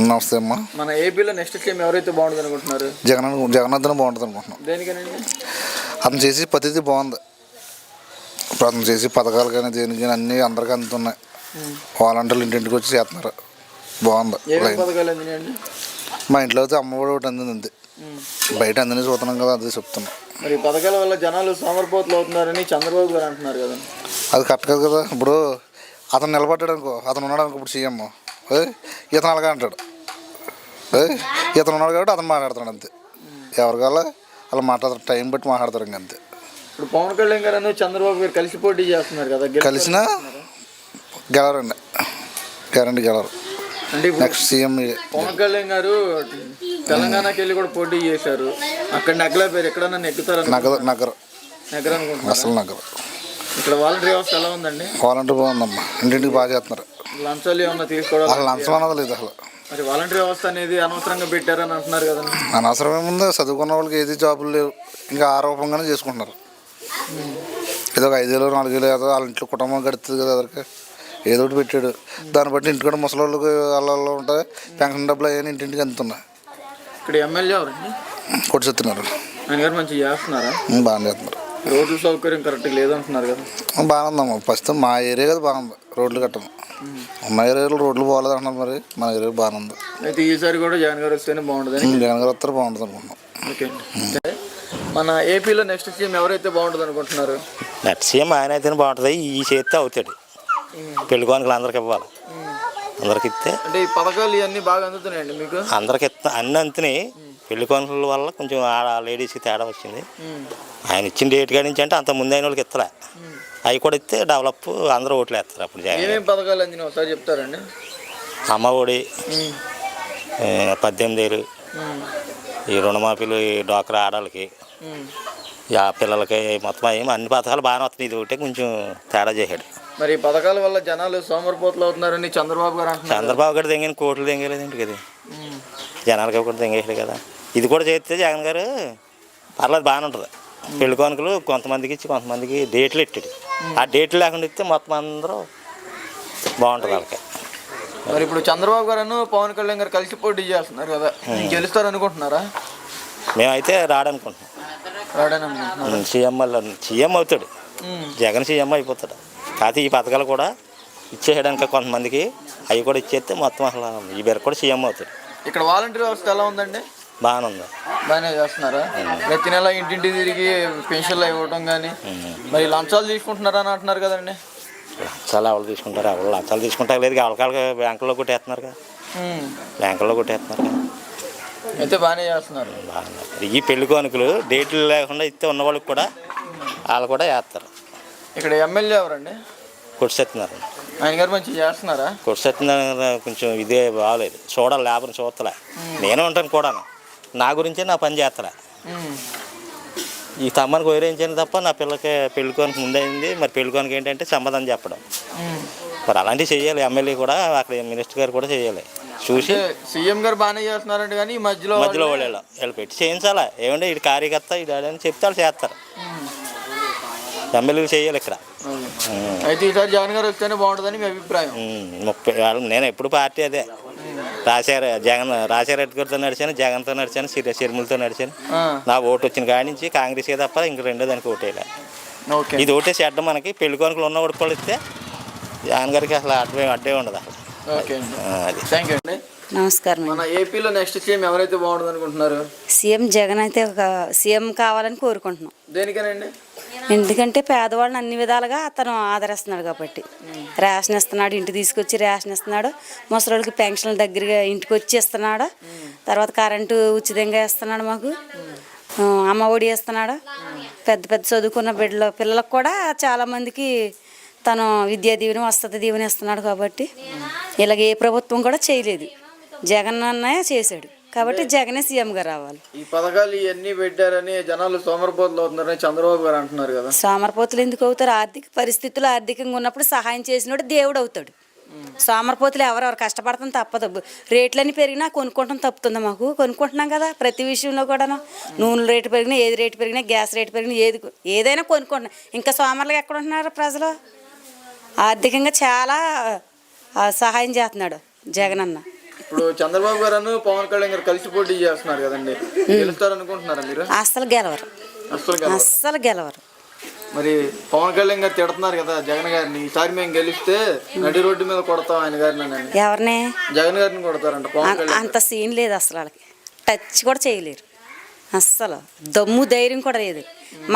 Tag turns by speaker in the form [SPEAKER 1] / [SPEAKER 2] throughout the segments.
[SPEAKER 1] నమస్తే అమ్మా.
[SPEAKER 2] మన ఏపీలో నెక్స్ట్ సీఎం ఎవరైతే బాగుంటుంది అనుకుంటున్నారు?
[SPEAKER 1] జగన్ జగన్నాథన్ బాగుంటుంది అనుకుంటున్నాం.
[SPEAKER 2] దేనికనండి?
[SPEAKER 1] అతను చేసే పద్ధతి బాగుంది. ఇప్పుడు అతను చేసే పథకాలు కానీ దేనికి కానీ అన్నీ అందరికీ అందుతున్నాయి. వాలంటీర్లు ఇంటింటికి వచ్చి చేస్తున్నారు. బాగుంది.
[SPEAKER 2] ఏమేమి పథకాలు అందినాయండి?
[SPEAKER 1] మా ఇంట్లో అయితే అమ్మఒడి ఒకటి అందింది అంతే. బయట అందని చూస్తున్నాం కదా అదే చెప్తున్నాం.
[SPEAKER 2] మరి ఈ పథకాల వల్ల జనాలు సోమరిపోతులు అవుతున్నారని చంద్రబాబు గారు అంటున్నారు కదా.
[SPEAKER 1] అది కరెక్ట్ కాదు కదా. ఇప్పుడు అతను నిలబడ్డాడు అనుకో అతను ఉన్నాడు అనుకో ఇప్పుడు సీఎం. ఇతను అలాగే అంటాడు. ఇతను ఉన్నాడు కాబట్టి అతను మాట్లాడుతున్నాడు అంతే. ఎవరి కావాలో? అలా మాట్లాడతారు టైం బట్టి మాట్లాడతారు ఇంక అంతే.
[SPEAKER 2] ఇప్పుడు పవన్ కళ్యాణ్ గారు చంద్రబాబు గారు కలిసి పోటీ చేస్తున్నారు కదా
[SPEAKER 1] కలిసినా గెలరండి. గ్యారంటీ గెలరు. నెక్స్ట్ సీఎం
[SPEAKER 2] పవన్ కళ్యాణ్ గారు తెలంగాణకి వెళ్ళి కూడా పోటీ చేశారు. అక్కడ నగ్గల పేరు ఎక్కడన్నా నెగ్గుతారని
[SPEAKER 1] నగరు నగరు.
[SPEAKER 2] అనుకుంటున్నారు
[SPEAKER 1] అసలు నగరు.
[SPEAKER 2] ఇక్కడ వాలంటీర్ వ్యవస్థ ఎలా ఉందండి?
[SPEAKER 1] వాలంటీర్ బాగుందమ్మా. ఇంటింటికి బాగా చేస్తున్నారు.
[SPEAKER 2] లంచాలు ఏమన్నా తీసుకోవడం
[SPEAKER 1] అసలు లంచం అన్నది లేదు అసలు.
[SPEAKER 2] మరి వాలంటీర్ వ్యవస్థ అనేది అనవసరంగా పెట్టారని అంటున్నారు కదండి.
[SPEAKER 1] అనవసరం ఏముంది చదువుకున్న వాళ్ళకి ఏది జాబులు లేవు. ఇంకా ఆరోపంగానే చేసుకుంటున్నారు. ఏదో ఒక ఐదేళ్ళు నాలుగేళ్ళు ఏదో వాళ్ళ ఇంట్లో కుటుంబం గడుతుంది కదా ఏదో ఒకటి పెట్టాడు. దాన్ని బట్టి ఇంటికాడ ముసలి వాళ్ళకి ఉంటాయి పెన్షన్ డబ్బులు అయ్యాయి ఇంటింటికి అందుతున్నాయి.
[SPEAKER 2] ఇక్కడ ఎమ్మెల్యే ఎవరండి? ఆయన గారు మంచిగా చేస్తున్నారా?
[SPEAKER 1] బాగానే చేస్తున్నారు.
[SPEAKER 2] రోడ్ల సౌకర్యం కరెక్ట్గా లేదంటున్నారు కదా.
[SPEAKER 1] ఉందమ్మా ఫస్ట్ మా ఏరియా కదా బాగుంది రోడ్లు కట్టడం. ఉన్న ఏరియాలో రోడ్లు పోలేదు అంటున్నారు మరి. మన ఏరియా బాగానే ఉంది.
[SPEAKER 2] అయితే ఈసారి కూడా జగన్ గారు వస్తేనే బాగుంటుందని
[SPEAKER 1] జగన్ గారు వస్తారు బాగుంటుంది అనుకుంటున్నాం.
[SPEAKER 2] ఓకే. మన ఏపీలో నెక్స్ట్ సీఎం ఎవరైతే బాగుంటుంది అనుకుంటున్నారు?
[SPEAKER 3] నెట్ సీఎం ఆయన అయితేనే బాగుంటుంది. ఈ చేస్తే అవుతాడు. పెళ్ళి కానుకలు అందరికి ఇవ్వాలి. అందరికి ఇస్తే
[SPEAKER 2] అంటే ఈ పథకాలు ఇవన్నీ బాగా అందుతున్నాయండి మీకు?
[SPEAKER 3] అందరికి ఇస్తా అన్ని అంతని. పెళ్ళి కానుకల వల్ల కొంచెం ఆ లేడీస్కి తేడా వచ్చింది. ఆయన ఇచ్చిన డేట్ కాడి నుంచి అంటే అంత ముందు అయిన వాళ్ళకి ఇస్తలే అవి కూడా ఇస్తే డెవలప్ అందరూ ఓట్లు వేస్తారు అప్పుడు
[SPEAKER 2] ఏమేమి పథకాలు ఒకసారి చెప్తారండి.
[SPEAKER 3] అమ్మ ఒడి పద్దెనిమిది ఏళ్ళు. ఈ రుణమాఫీలు ఈ డ్వాక్రా ఆడవాళ్ళకి ఆ పిల్లలకి మొత్తం ఏమి అన్ని పథకాలు బాగానే వస్తున్నాయి. ఇది ఒకటే కొంచెం తేడా చేశాడు.
[SPEAKER 2] మరి ఈ పథకాల వల్ల జనాలు సోమరిపోతులు అవుతున్నారని చంద్రబాబు గారు
[SPEAKER 3] చంద్రబాబు గారు తెంగిన కోట్లు తెంగలేదండి కదా. జనాలకి కూడా తెంగేసాడు కదా. ఇది కూడా చేస్తే జగన్ గారు పర్లేదు బాగానే ఉంటుంది. పెళ్ళి కానుకలు కొంతమందికి ఇచ్చి కొంతమందికి డేట్లు ఇట్టాడు. ఆ డేట్లు లేకుండా ఇస్తే మొత్తం అందరూ బాగుంటుంది వాళ్ళకి.
[SPEAKER 2] మరి ఇప్పుడు చంద్రబాబు గారు పవన్ కళ్యాణ్ గారు కలిసి పోటీ చేస్తున్నారు కదా గెలుస్తారు అనుకుంటున్నారా?
[SPEAKER 3] మేమైతే రాడనుకుంటున్నాం.
[SPEAKER 2] రాడని
[SPEAKER 3] సీఎం సీఎం అవుతాడు. జగన్ సీఎం అయిపోతాడు. కాకపోతే ఈ పథకాలు కూడా ఇచ్చేయడానికి కొంతమందికి అవి కూడా ఇచ్చేస్తే మొత్తం అసలు ఈ బెర కూడా సీఎం అవుతాడు.
[SPEAKER 2] ఇక్కడ వాలంటీర్ వ్యవస్థ ఎలా ఉందండి?
[SPEAKER 3] బాగానే ఉంది
[SPEAKER 2] బాగానే చేస్తున్నారా? ప్రతి నెల ఇంటింటి తిరిగి పెన్షన్లు ఇవ్వడం కానీ మరి లంచాలు తీసుకుంటున్నారా అని అంటున్నారు కదండి.
[SPEAKER 3] లంచాలు ఎవరు తీసుకుంటారు? ఎవరు లంచాలు తీసుకుంటారు లేదు ఎవరికాళ్ళకి బ్యాంకుల్లో కొట్టేస్తున్నారు కదా. బ్యాంకుల్లో కొట్టేస్తున్నారు కదా.
[SPEAKER 2] అయితే బాగానే చేస్తున్నారు.
[SPEAKER 3] బాగుంది ఈ పెళ్ళి కానుకలు డేట్లు లేకుండా ఇస్తే ఉన్న వాళ్ళకి కూడా వాళ్ళు కూడా వేస్తారు.
[SPEAKER 2] ఇక్కడ ఎమ్మెల్యే ఎవరండి?
[SPEAKER 3] కొట్టిస్తున్నారు
[SPEAKER 2] ఆయన గారు మంచిగా చేస్తున్నారా?
[SPEAKER 3] కొట్టిస్తున్నారు కొంచెం ఇదే బాగాలేదు. చూడాలి లేబర్ చూస్తలే. నేను ఉంటాను కూడా నా గురించే నా పని చేస్తలే
[SPEAKER 2] ఉమ్.
[SPEAKER 3] ఈ తమ్మనికి వైరించాను తప్ప నా పిల్లకి పెళ్ళి కొనుక ముందైంది మరి పెళ్ళి కొనుక ఏంటంటే సమాధానం చెప్పడం. మరి అలాంటివి చేయాలి ఎమ్మెల్యే కూడా అక్కడ మినిస్టర్ గారు కూడా చేయాలి చూసి
[SPEAKER 2] సీఎం గారు బాగానే చేస్తున్నారంటే కానీ ఈ మధ్యలో
[SPEAKER 3] మధ్యలో
[SPEAKER 2] వాళ్ళు-
[SPEAKER 3] వాళ్ళు పెట్టి చేయించాలా ఏమంటే ఇది కార్యకర్త ఇది అని చెప్తే వాళ్ళు చేస్తారు. ఎమ్మెల్యేలు చేయాలి ఇక్కడ.
[SPEAKER 2] అయితే ఈసారి జగన్ గారు వస్తేనే బాగుంటుందని మీ అభిప్రాయం
[SPEAKER 3] ముప్పై నేను ఎప్పుడు పార్టీ అదే రాశారు జగన్ రాజారెడ్డి గారితో నడిచాను జగన్తో నడిచాను సిరి సిరిములతో నడిచాను. నా ఓటు వచ్చిన కాడి నుంచి కాంగ్రెస్కే తప్ప ఇంక రెండో దానికి ఓటేయాలి ఇది ఓటేసి అడ్డం మనకి. పెళ్ళి కొనుకలు ఉన్న ఇస్తే జగన్ గారికి అసలు అడ్డే అడ్డే ఉండదు అసలు. అది.
[SPEAKER 2] థ్యాంక్ యూ అండి.
[SPEAKER 4] నమస్కారం
[SPEAKER 2] మన ఏపీలో నెక్స్ట్ సీఎం ఎవరైతే బాగుంటుంది అనుకుంటున్నారు
[SPEAKER 4] సీఎం జగన్ అయితే ఒక సీఎం కావాలని కోరుకుంటున్నాం.
[SPEAKER 2] దేనికనండి?
[SPEAKER 4] ఎందుకంటే పేదవాళ్ళని అన్ని విధాలుగా అతను ఆదరిస్తున్నాడు కాబట్టి. రేషన్ ఇస్తున్నాడు ఇంటికి తీసుకొచ్చి రేషన్ ఇస్తున్నాడు ముసలోళ్ళకి పెన్షన్ల దగ్గరగా ఇంటికి వచ్చి ఇస్తున్నాడు తర్వాత కరెంటు ఉచితంగా ఇస్తున్నాడు మాకు. అమ్మ ఒడి ఇస్తున్నాడు పెద్ద పెద్ద చదువుకున్న బిడ్డలు పిల్లలకు కూడా చాలామందికి తను విద్యా దీవెన వసతి దీవెన ఇస్తున్నాడు కాబట్టి. ఇలాగ ఏ ప్రభుత్వం కూడా చేయలేదు. జగన్ అన్నయ్య చేశాడు. కాబట్టి జగనే సీఎంగా రావాలి.
[SPEAKER 2] ఈ పథకాలు ఇవన్నీ పెట్టారని జనాలు సోమరిపోతులు అవుతున్నారని చంద్రబాబు గారు అంటున్నారు కదా.
[SPEAKER 4] సోమరపోతులు ఎందుకు అవుతారు? ఆర్థిక పరిస్థితులు ఆర్థికంగా ఉన్నప్పుడు సహాయం చేసినోడు దేవుడు అవుతాడు. సోమరపోతులు ఎవరెవరు కష్టపడతాం తప్పదు. రేట్లన్నీ పెరిగినా కొనుక్కోవటం తప్పుతుంది మాకు. కొనుక్కుంటున్నాం కదా ప్రతి విషయంలో కూడాను. నూనె రేటు పెరిగినా ఏది రేటు పెరిగినా గ్యాస్ రేటు పెరిగినా ఏది ఏదైనా కొనుక్కుంటున్నాం ఇంకా సోమరులు ఎక్కడ ఉంటున్నారు ప్రజలు? ఆర్థికంగా చాలా సహాయం చేస్తున్నాడు జగనన్న.
[SPEAKER 2] ఇప్పుడు చంద్రబాబు గారు పవన్ కళ్యాణ్ గారు కలిసి పోటీ చేస్తున్నారు కదండి. గెలుస్తారు అనుకుంటున్నారా మీరు?
[SPEAKER 4] అస్సలు గెలవరు.
[SPEAKER 2] అసలు కదా
[SPEAKER 4] అస్సలు గెలవరు.
[SPEAKER 2] మరి పవన్ కళ్యాణ్ గారు తిడుతున్నారు కదా జగన్ గారిని. ఈసారి మేము గెలిస్తే నడి రోడ్డు మీద కొడతాం ఆయన గారిని
[SPEAKER 4] ఎవరిని?
[SPEAKER 2] జగన్ గారిని కొడతారంట పవన్ కళ్యాణ్
[SPEAKER 4] అంత సీన్ లేదు అసలు వాళ్ళకి. టచ్ కూడా చేయలేరు. అస్సలు దమ్ము ధైర్యం కూడా లేదు.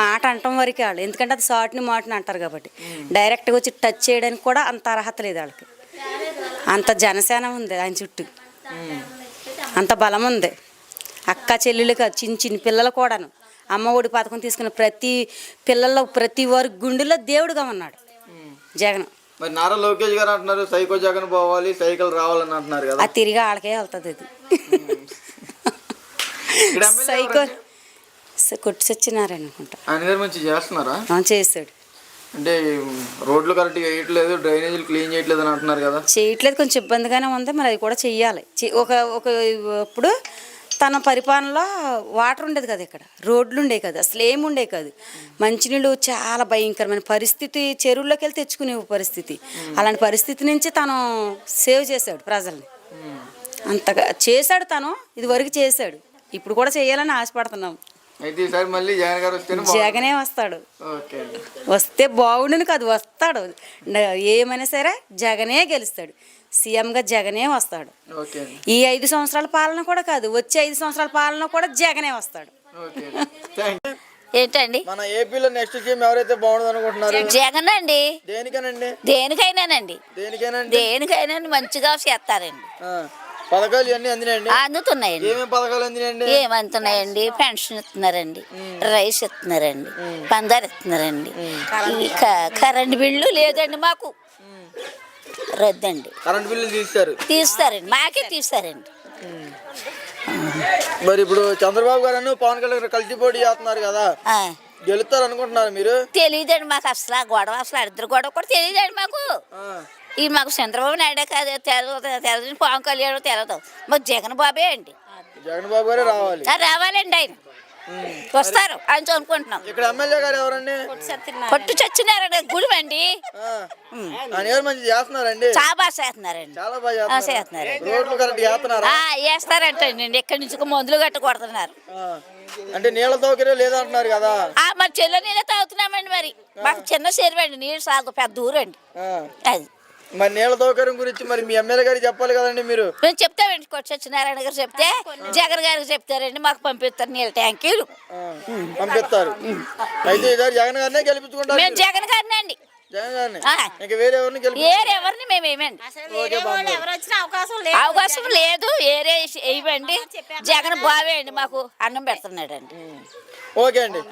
[SPEAKER 4] మాట అంటాం వరకే వాళ్ళు. ఎందుకంటే అది సాటుని మాటని అంటారు కాబట్టి. డైరెక్ట్గా వచ్చి టచ్ చేయడానికి కూడా అంత అర్హత లేదు వాళ్ళకి. అంత జనసేన ఉంది ఆయన చుట్టూ. అంత బలం ఉంది. అక్క చెల్లెళ్ళకి చిన్న చిన్న పిల్లలు కూడాను. అమ్మ ఒడి పథకం తీసుకున్న ప్రతి పిల్లల్లో ప్రతి వారి గుండెలో దేవుడుగా ఉన్నాడు. జగన్.
[SPEAKER 2] మరి నారా లోకేష్ గారు అంటున్నారు సైకో జగన్ పోవాలి సైకిల్ రావాలని అంటున్నారు కదా.
[SPEAKER 4] అది తిరిగి వాళ్ళకే వెళ్తుంది అది. సైకో కొట్టి సచ్చినారాయణ అనుకుంటా.
[SPEAKER 2] ఆయన గారు మంచి చేస్తున్నారా?
[SPEAKER 4] చేశాడు
[SPEAKER 2] అంటే రోడ్లు కరెక్ట్గా వేయట్లేదు డ్రైనేజీలు క్లీన్ చేయట్లేదు అని అంటున్నారు కదా.
[SPEAKER 4] చేయట్లేదు కొంచెం ఇబ్బందిగానే ఉంది. మరి అది కూడా చెయ్యాలి. ఒక ఒక ఇప్పుడు తన పరిపాలనలో వాటర్ ఉండేది కదా ఇక్కడ. రోడ్లు ఉండేవి కదా. అసలు ఏమి ఉండేవి కాదు. మంచినీళ్ళు చాలా భయంకరమైన పరిస్థితి. చెరువుల్లోకి వెళ్ళి తెచ్చుకునే పరిస్థితి. అలాంటి పరిస్థితి నుంచి తను సేవ్ చేశాడు ప్రజల్ని. అంతగా చేశాడు తను. ఇది వరకు చేశాడు. ఇప్పుడు కూడా చేయాలని ఆశపడుతున్నాం.
[SPEAKER 2] అయితే ఈసారి మళ్ళీ జగన్ గారు
[SPEAKER 4] వస్తాడు. వస్తే బాగుండును కాదు వస్తాడు. ఏమైనా సరే జగనే గెలుస్తాడు. సీఎంగా జగనే వస్తాడు. ఈ ఐదు సంవత్సరాల పాలన కూడా కాదు వచ్చే ఐదు సంవత్సరాల పాలన కూడా జగనే వస్తాడు.
[SPEAKER 5] ఏంటండి?
[SPEAKER 2] మన ఏపీలో నెక్స్ట్ సీఎం ఎవరైతే బాగుండదు అనుకుంటున్నారు?
[SPEAKER 5] జగన్ అండి
[SPEAKER 2] దేనికనండి?
[SPEAKER 5] దేనికైనానండి.
[SPEAKER 2] దేనికేనండి
[SPEAKER 5] దేనికైనా మంచిగా చేస్తారండి.
[SPEAKER 2] ఆ, పథకాలు ఇవన్నీ అందినాయండి?
[SPEAKER 5] అందుతున్నాయండి.
[SPEAKER 2] ఏమేమి పథకాలు అందినాయండి?
[SPEAKER 5] ఏమంతున్నాయండి పెన్షన్ ఇస్తున్నారండి. రైస్ ఇస్తున్నారండి. పందారు ఇస్తున్నారండి. కరెంట్ బిల్లు లేదండి మాకు. రద్దండి.
[SPEAKER 2] కరెంట్ బిల్లు తీస్తారు.
[SPEAKER 5] తీస్తారండి. మాకే తీస్తారండి.
[SPEAKER 2] మరి ఇప్పుడు చంద్రబాబు గారు పవన్ కళ్యాణ్ కలిసి పోటీ చేస్తున్నారు కదా. గెలుస్తారు అనుకుంటున్నారు మీరు?
[SPEAKER 5] తెలియదండి మాకు అసలు గొడవ అసలు ఇద్దరు గొడవ కూడా తెలియదండి మాకు. ఈ మాకు చంద్రబాబు నాయుడే కాదు తెలదు తెలదు పవన్ కళ్యాణ్ తెలదు. మాకు జగన్ బాబే అండి.
[SPEAKER 2] జగన్ బాబు గారే రావాలి.
[SPEAKER 5] రావాలండి ఆయన. వస్తారు ఆయన అనుకుంటున్నాం
[SPEAKER 2] ఇక్కడ ఎమ్మెల్యే గారు ఎవరండి?
[SPEAKER 5] పట్టు చచ్చినారండి గుడి అండి
[SPEAKER 2] చేస్తున్నారండి?
[SPEAKER 5] చాలా బాగా చేస్తున్నారండి.
[SPEAKER 2] చాలా బాగా చేస్తున్నారు?
[SPEAKER 5] వేస్తారంటండి నుంచి మందులు గట్ట కొడుతున్నారు
[SPEAKER 2] ఆ, అంటే నీళ్ళ సౌకర్యం లేదంటున్నారు కదా?
[SPEAKER 5] ఆ, మరి చెల్ల నీళ్ళే తాగుతున్నామండి మరి. మాకు చిన్న చెరువండి నీళ్ళు సాగు పెద్ద ఊరండి.
[SPEAKER 2] ఆ,
[SPEAKER 5] అది.
[SPEAKER 2] మరి నీళ్ళ సౌకర్యం గురించి మరి మీ ఎమ్మెల్యే గారికి చెప్పాలి కదండి మీరు.
[SPEAKER 5] మేము చెప్తామండి కొట్టి సత్యనారాయణ గారు చెప్తే జగన్ గారికి చెప్తారండి మాకు పంపిస్తారు నీళ్ళ ట్యాంకీలు
[SPEAKER 2] పంపిస్తారు. అయితే ఈసారి జగన్ గారినే గెలిపించుకుంటారు
[SPEAKER 5] మేము జగన్ గారిని అండి.
[SPEAKER 2] జగన్ గారిని?
[SPEAKER 5] ఆ.
[SPEAKER 2] ఇంకా వేరే ఎవరిని గెలిపి
[SPEAKER 5] అవకాశం లేదు. ఏరే ఇవ్వండి. జగన్ బావే అండి మాకు అన్నం పెడుతున్నాడండి.
[SPEAKER 2] ఓకే అండి.